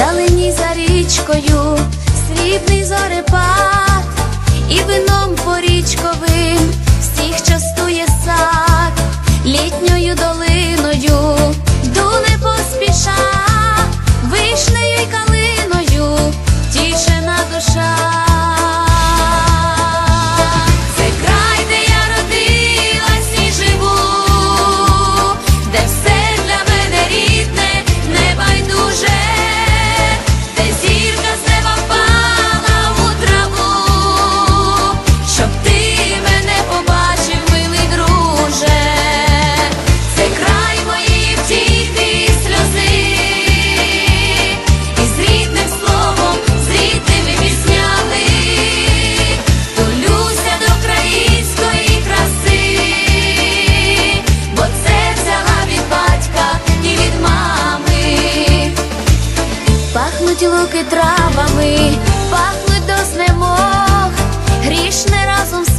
вдалині за річкою, срібний зорепад, і вином порічковим всіх частує сад, літньою долиною. пахнуть луки травами, пахнуть до знемог, грішне разом. з.